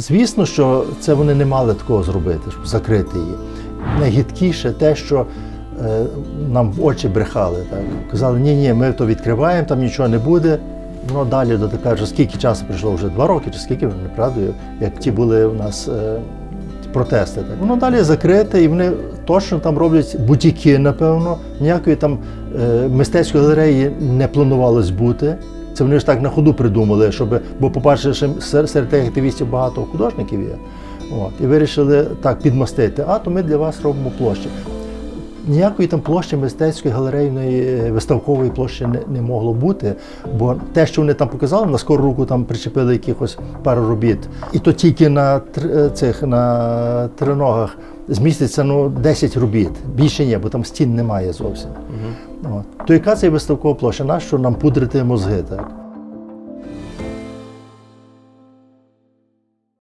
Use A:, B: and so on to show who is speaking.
A: звісно, що це вони не мали такого зробити, щоб закрити її. Найгідкіше те, що е, нам в очі брехали. Так. Казали, ні, ні, ми то відкриваємо, там нічого не буде. Ну далі вже скільки часу пройшло, вже два роки, чи скільки не правдою, як ті були у нас е, протести. Так. Воно далі закрите, і вони точно там роблять бутіки, напевно. Ніякої там е, мистецької галереї не планувалось бути. Це вони ж так на ходу придумали, щоб, бо, по-перше, серед тих активістів багато художників є. От, і вирішили так підмастити, а то ми для вас робимо площі. Ніякої там площі мистецької галерейної е, виставкової площі не, не могло бути, бо те, що вони там показали, на скору руку там причепили якихось пару робіт, і то тільки на е, цих на триногах зміститься ну, 10 робіт. Більше ні, бо там стін немає зовсім. От. То яка це виставкова площа? Нащо нам пудрити мозги? Так?